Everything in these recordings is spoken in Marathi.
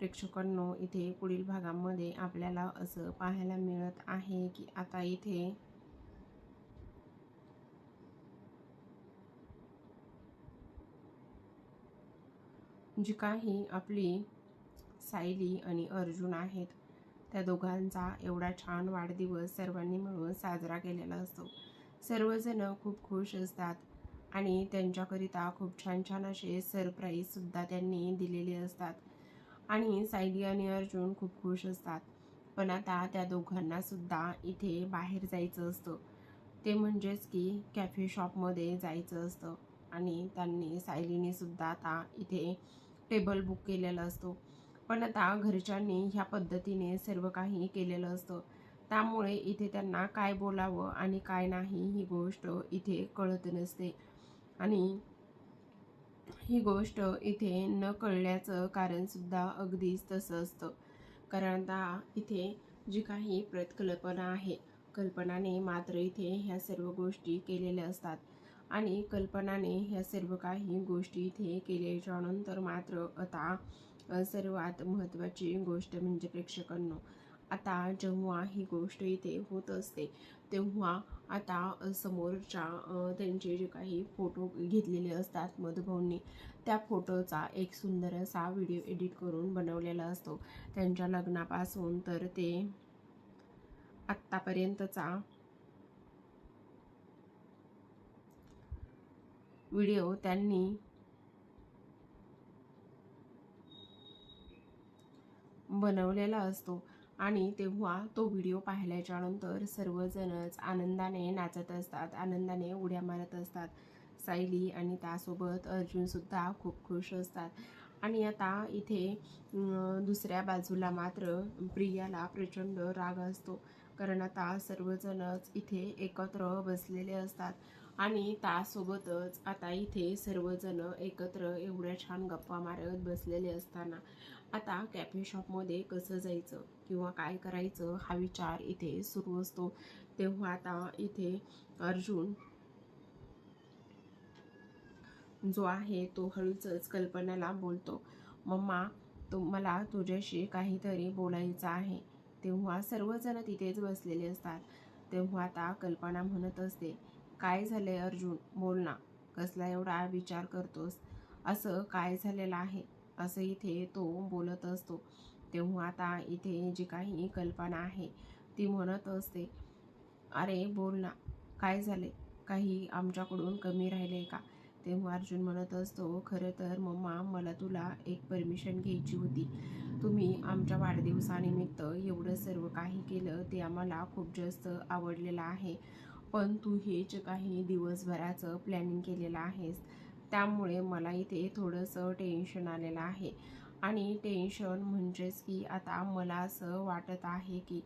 प्रेक्षकांनो इथे पुढील भागामध्ये आपल्याला असं पाहायला मिळत आहे की आता इथे जी काही आपली सायली आणि अर्जुन आहेत त्या दोघांचा एवढा छान वाढदिवस सर्वांनी मिळून साजरा केलेला असतो. सर्वजण खूप खुश असतात आणि त्यांच्याकरिता खूप छान छान असे सरप्राईजसुद्धा त्यांनी दिलेले असतात. आणि सायली आणि अर्जुन खूप खुश असतात. पण आता त्या दोघांना सुद्धा इथे बाहेर जायचं असतं. ते म्हणजेच की कॅफे शॉपमध्ये जायचं असतं आणि त्यांनी सायलीने सुद्धा आता इथे टेबल बुक केलेला असतो. पण आता घरच्यांनी ह्या पद्धतीने सर्व काही केलेलं असतं. त्यामुळे इथे त्यांना काय बोलावं आणि काय नाही ही गोष्ट इथे कळत नसते. आणि ही गोष्ट इथे न कळल्याचं कारणसुद्धा अगदीच तसं असतं. कारण आता इथे जी काही प्रतकल्पना आहे कल्पनाने मात्र इथे ह्या सर्व गोष्टी केलेल्या असतात. आणि कल्पनाने ह्या सर्व काही गोष्टी इथे केल्याच्यानंतर मात्र आता सर्वात महत्त्वाची गोष्ट म्हणजे प्रेक्षकांनो आता जेव्हा ही गोष्ट इथे होत असते तेव्हा आता समोरच्या त्यांचे जे काही फोटो घेतलेले असतात मधुभाऊंनी त्या फोटोचा एक सुंदर असा व्हिडिओ एडिट करून बनवलेला असतो. त्यांच्या लग्नापासून तर ते आत्तापर्यंतचा व्हिडिओ त्यांनी बनवलेला असतो. आणि तेव्हा तो व्हिडिओ पाहिल्याच्यानंतर सर्वजणच आनंदाने नाचत असतात आनंदाने उड्या मारत असतात. सायली आणि त्यासोबत अर्जुनसुद्धा खूप खुश असतात. आणि आता इथे दुसऱ्या बाजूला मात्र प्रियाला प्रचंड राग असतो. कारण आता सर्वजणच इथे एकत्र बसलेले असतात. आणि त्यासोबतच आता इथे सर्वजण एकत्र एवढ्या छान गप्पा मारत बसलेले असताना आता कॅफे शॉपमध्ये कसं जायचं? किंवा काय करायचं हा विचार इथे सुरू असतो. तेव्हा आता इथे अर्जुन जो आहे तो हळूच कल्पनाला बोलतो मम्मा तू मला तुझ्याशी काहीतरी बोलायचं आहे. तेव्हा सर्वजण तिथेच बसलेले असतात. तेव्हा आता कल्पना म्हणत असते काय झालंय अर्जुन? बोल ना कसला एवढा विचार करतोस? असं काय झालेलं आहे? असं इथे तो बोलत असतो. तेव्हा आता इथे जी काही कल्पना आहे ती म्हणत असते अरे बोल ना काय झाले? काही आमच्याकडून कमी राहिले का? तेव्हा अर्जुन म्हणत असतो खरं तर मम्मा मला तुला एक परमिशन घ्यायची होती. तुम्ही आमच्या वाढदिवसानिमित्त एवढं सर्व काही केलं ते आम्हाला खूप जास्त आवडलेलं आहे. पण तू हे जे काही दिवसभराचं प्लॅनिंग केलेलं आहेस. त्यामुळे मला इथे थोडंसं टेन्शन आलेलं आहे. आणि टेन्शन म्हणजेच की आता मला असं वाटत आहे की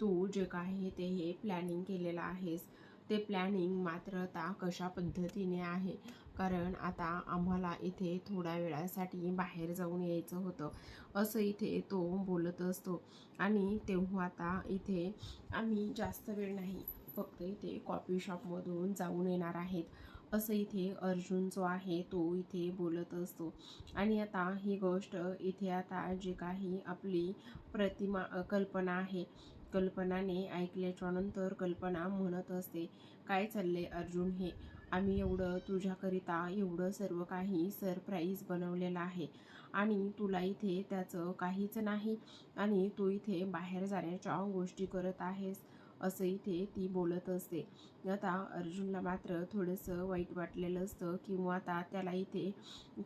तू जे काही ते हे प्लॅनिंग केलेलं आहेस. ते प्लॅनिंग मात्र आता कशा पद्धतीने आहे? कारण आता आम्हाला इथे थोड्या वेळासाठी बाहेर जाऊन यायचं होतं. असं इथे तो बोलत असतो. आणि तेव्हा आता इथे आम्ही जास्त वेळ नाही. फक्त इथे कॉफी शॉपमधून जाऊन येणार आहेत. असं इथे अर्जुन जो आहे तो इथे बोलत असतो. आणि आता ही गोष्ट इथे आता जे काही आपली प्रतिमा कल्पना आहे. कल्पनाने ऐकल्याच्या नंतर कल्पना म्हणत असते काय चालले अर्जुन हे? आम्ही एवढं तुझ्याकरिता एवढं सर्व काही सरप्राईज बनवलेलं आहे. आणि तुला इथे त्याचं काहीच नाही. आणि तू इथे बाहेर जाण्याच्या गोष्टी करत आहेस. असं इथे ती बोलत असते. आता अर्जुनला मात्र थोडंसं वाईट वाटलेलं असतं किंवा आता त्याला इथे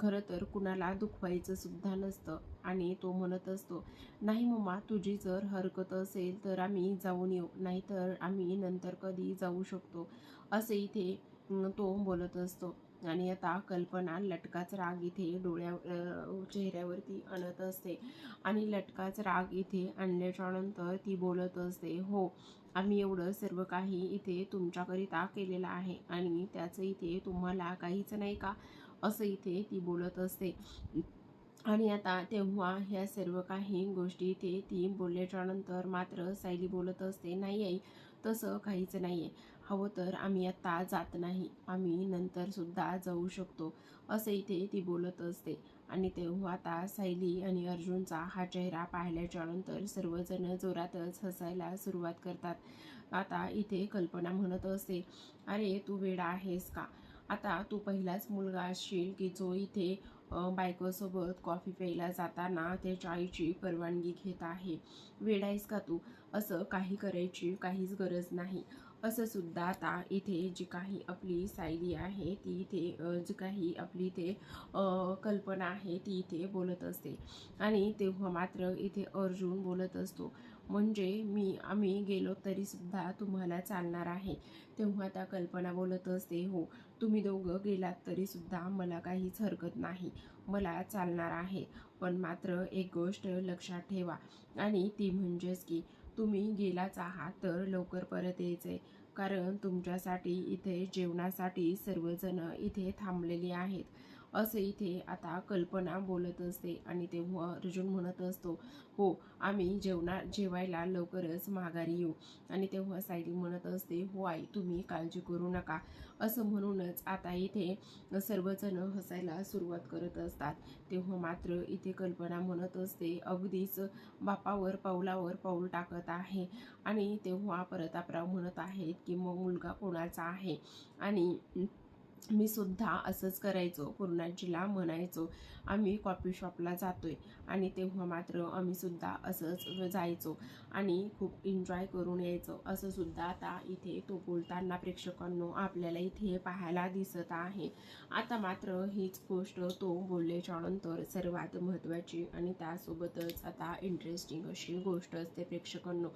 खरं तर कुणाला दुखवायचं सुद्धा नसतं आणि तो म्हणत असतो नाही मम्मा तुझी जर हरकत असेल तर आम्ही जाऊन येऊ नाहीतर आम्ही नंतर कधी जाऊ शकतो असं इथे तो बोलत असतो. आणि आता कल्पना लटकाच राग इथे डोळ्या चेहऱ्यावरती आणत असते. आणि लटकाच राग इथे आणल्याच्यानंतर ती बोलत असते हो आम्ही एवढं सर्व काही इथे तुमच्याकरिता केलेलं आहे आणि त्याचं इथे तुम्हाला काहीच नाही का असं इथे ती बोलत असते. आणि आता तेव्हा ह्या सर्व काही गोष्टी इथे ती बोलल्याच्या नंतर मात्र सायली बोलत असते नाही आई तसं काहीच नाही आहे हवं तर आम्ही आत्ता जात नाही. आम्ही नंतरसुद्धा जाऊ शकतो असं इथे ती बोलत असते. आणि तेव्हा आता सायली आणि अर्जुनचा हा चेहरा पाहिल्याच्या नंतर सर्वजण जोरातच हसायला सुरुवात करतात. आता इथे कल्पना म्हणत असते अरे तू वेडा आहेस का? आता तू पहिलाच मुलगा असशील की जो इथे बायकोसोबत कॉफी प्यायला जाताना त्याच्या आईची परवानगी घेत आहे. वेडाईस का तू? असं काही करायची काहीच गरज नाही. असं सुद्धा आता इथे जी काही आपली सायली आहे ती इथे जी काही आपली इथे कल्पना आहे ती इथे बोलत असते. आणि तेव्हा मात्र इथे अर्जुन बोलत असतो म्हणजे मी आम्ही गेलो तरी सुद्धा तुम्हाला चालणार आहे. तेव्हा त्या कल्पना बोलत असते हो तुम्ही दोघं गेलात तरीसुद्धा मला काहीच हरकत नाही. मला चालणार आहे. पण मात्र एक गोष्ट लक्षात ठेवा. आणि ती म्हणजेच की तुम्ही गेलाच आहात तर लवकर परत यायचे कारण तुमच्यासाठी इथे जेवणासाठी सर्वजण इथे थांबलेली आहेत. असं इथे आता कल्पना बोलत असते आणि तेव्हा अर्जुन म्हणत असतो हो आम्ही जेवणा जेवायला लवकरच माघारी येऊ. आणि तेव्हा सायली म्हणत असते हो आई तुम्ही काळजी करू नका. असं म्हणूनच आता इथे सर्वजण हसायला सुरुवात करत असतात. तेव्हा मात्र इथे कल्पना म्हणत असते अगदीच बापावर पाऊलावर पाऊल टाकत आहे. आणि तेव्हा परतापराव म्हणत आहेत की मग मुलगा कोणाचा आहे? आणि मी सुद्धा असंच करायचो पूर्णाजीला म्हणायचो आम्ही कॉफी शॉपला जातोय. आणि तेव्हा मात्र आम्ही सुद्धा असंच जायचो आणि खूप एन्जॉय करून यायचो. असं सुद्धा आता इथे तो बोलताना प्रेक्षकांनो आपल्याला इथे पाहायला दिसत आहे. आता मात्र हीच गोष्ट तो बोलल्याच्यानंतर सर्वात महत्त्वाची आणि त्यासोबतच आता इंटरेस्टिंग अशी गोष्ट असते प्रेक्षकांनो.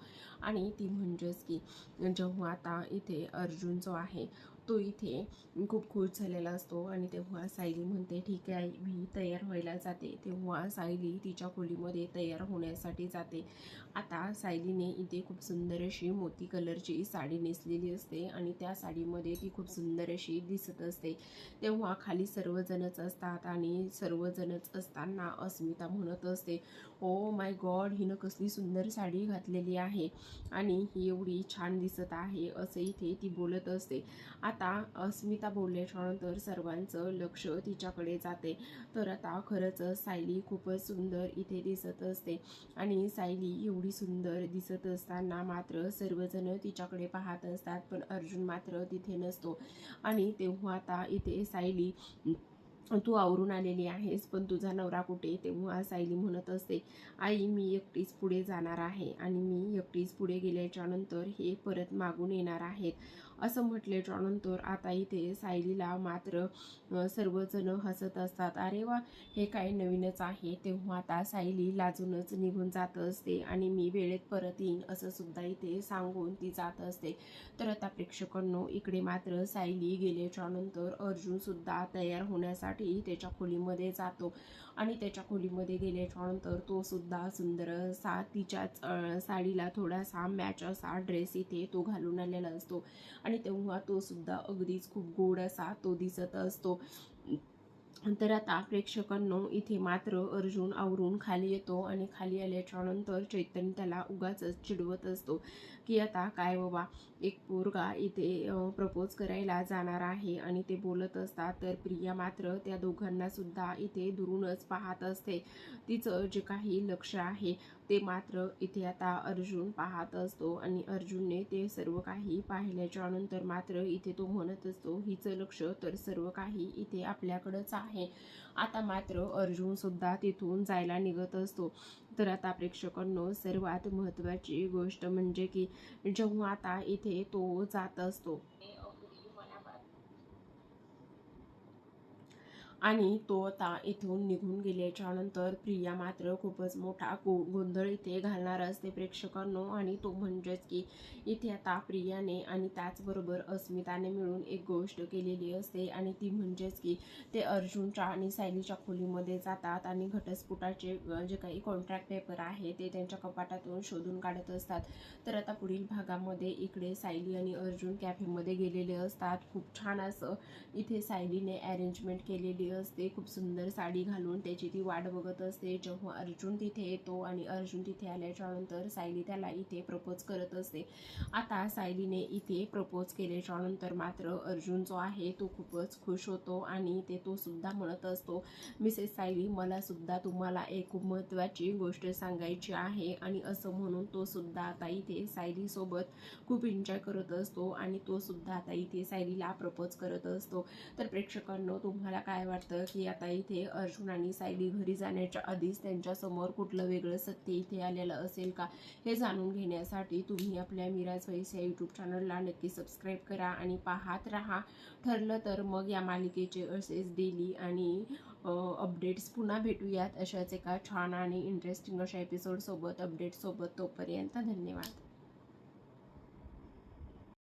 आणि ती म्हणजेच की जेव्हा आता इथे अर्जुन जो आहे तो इथे खूप खुश झालेला असतो आणि तेव्हा सायली म्हणते ठीक आहे मी तयार व्हायला जाते. तेव्हा सायली तिच्या खोलीमध्ये तयार होण्यासाठी जाते. आता सायलीने इथे खूप सुंदर अशी मोती कलरची साडी नेसलेली असते आणि त्या साडीमध्ये ती खूप सुंदर अशी दिसत असते. तेव्हा खाली सर्वजणच असतात आणि सर्वजणच असताना अस्मिता म्हणत असते ओ माय गॉड हिनं कसली सुंदर साडी घातलेली आहे आणि ही एवढी छान दिसत आहे असं इथे ती बोलत असते. आता आता अस्मिता बोलल्याच्यानंतर सर्वांचं लक्ष तिच्याकडे जाते. तर आता खरंच सायली खूपच सुंदर इथे दिसत असते. आणि सायली एवढी सुंदर दिसत असताना मात्र सर्वजण तिच्याकडे पाहत असतात पण अर्जुन मात्र तिथे नसतो. आणि तेव्हा आता इथे सायली तू आवरून आलेली आहेस पण तुझा नवरा कुठे? तेव्हा सायली म्हणत असते आई मी एकटीच पुढे जाणार आहे आणि मी एकटीच पुढे गेल्याच्यानंतर हे परत मागून येणार आहेत. असं म्हटल्याच्या नंतर आता इथे सायलीला मात्र सर्वजण हसत असतात. अरे वा हे काय नवीनच आहे. तेव्हा आता सायली लाजूनच निघून जात असते आणि मी वेळेत परत येईन असं सुद्धा इथे सांगून ती जात असते. तर आता प्रेक्षकांनो इकडे मात्र सायली गेल्याच्यानंतर अर्जुनसुद्धा तयार होण्यासाठी त्याच्या खोलीमध्ये जातो. आणि त्याच्या खोलीमध्ये गेल्याच्यानंतर तो सुद्धा सुंदर सा तिच्याच साडीला थोडासा मॅच असा ड्रेस इथे तो घालून आलेला असतो. आणि तेव्हा तो सुद्धा अगदीच खूप गोड असा तो दिसत असतो. तर आता प्रेक्षकांनो इथे मात्र अर्जुन आवरून खाली येतो आणि खाली आल्याच्यानंतर चैतन्य त्याला उगाच चिडवत असतो. की आता काय बाबा एक पोरगा इथे प्रपोज करायला जाणार आहे आणि ते बोलत असतात तर प्रिया मात्र त्या दोघांना सुद्धा इथे दुरूनच पाहत असते. तिचं जे काही लक्ष आहे ते मात्र इथे आता अर्जुन पाहत असतो आणि अर्जुनने ते सर्व काही पाहिल्याच्या नंतर मात्र इथे तो म्हणत असतो हिचं लक्ष तर सर्व काही इथे आपल्याकडंच आहे. आता मात्र अर्जुन सुद्धा तिथून जायला निघत असतो. तर आता प्रेक्षकांनो सर्वात महत्त्वाची गोष्ट म्हणजे की जेव्हा आता इथे तो जात असतो. आणि तो आता इथून निघून गेल्याच्यानंतर प्रिया मात्र खूपच मोठा गो गोंधळ इथे घालणार असते प्रेक्षकांनो. आणि तो म्हणजेच की इथे आता प्रियाने आणि त्याचबरोबर अस्मिताने मिळून एक गोष्ट केलेली असते आणि ती म्हणजेच की ते अर्जुनच्या आणि सायलीच्या खोलीमध्ये जातात आणि घटस्फोटाचे जे काही कॉन्ट्रॅक्ट पेपर आहे ते त्यांच्या कपाटातून शोधून काढत असतात. तर आता पुढील भागामध्ये इकडे सायली आणि अर्जुन कॅफेमध्ये गेलेले असतात. खूप छान असं इथे सायलीने अरेंजमेंट केलेली असते खूप सुंदर साडी घालून त्याची ती वाट बघत असते. जेव्हा अर्जुन तिथे येतो आणि अर्जुन तिथे आल्याच्यानंतर सायली त्याला इथे प्रपोज करत असते. आता सायलीने इथे प्रपोज केल्याच्यानंतर मात्र अर्जुन जो आहे तो खूपच खुश होतो आणि ते तो सुद्धा म्हणत असतो मिसेस सायली मला सुद्धा तुम्हाला एक खूप महत्त्वाची गोष्ट सांगायची आहे. आणि असं म्हणून तो सुद्धा आता इथे सायलीसोबत खूप एन्जॉय करत असतो आणि तो सुद्धा आता इथे सायलीला प्रपोज करत असतो. तर प्रेक्षकांनो तुम्हाला काय वाटतं? वाटतं की आता इथे अर्जुन आणि सायली घरी जाण्याच्या आधीच त्यांच्यासमोर कुठलं वेगळं सत्य इथे आलेलं असेल का हे जाणून घेण्यासाठी तुम्ही आपल्या मिराज वैस या यूट्यूब चॅनलला नक्की सबस्क्राईब करा आणि पाहत राहा. ठरलं तर मग या मालिकेचे असेच डेली आणि अपडेट्स पुन्हा भेटूयात अशाच एका छान आणि इंटरेस्टिंग अशा एपिसोडसोबत अपडेटसोबत तोपर्यंत धन्यवाद.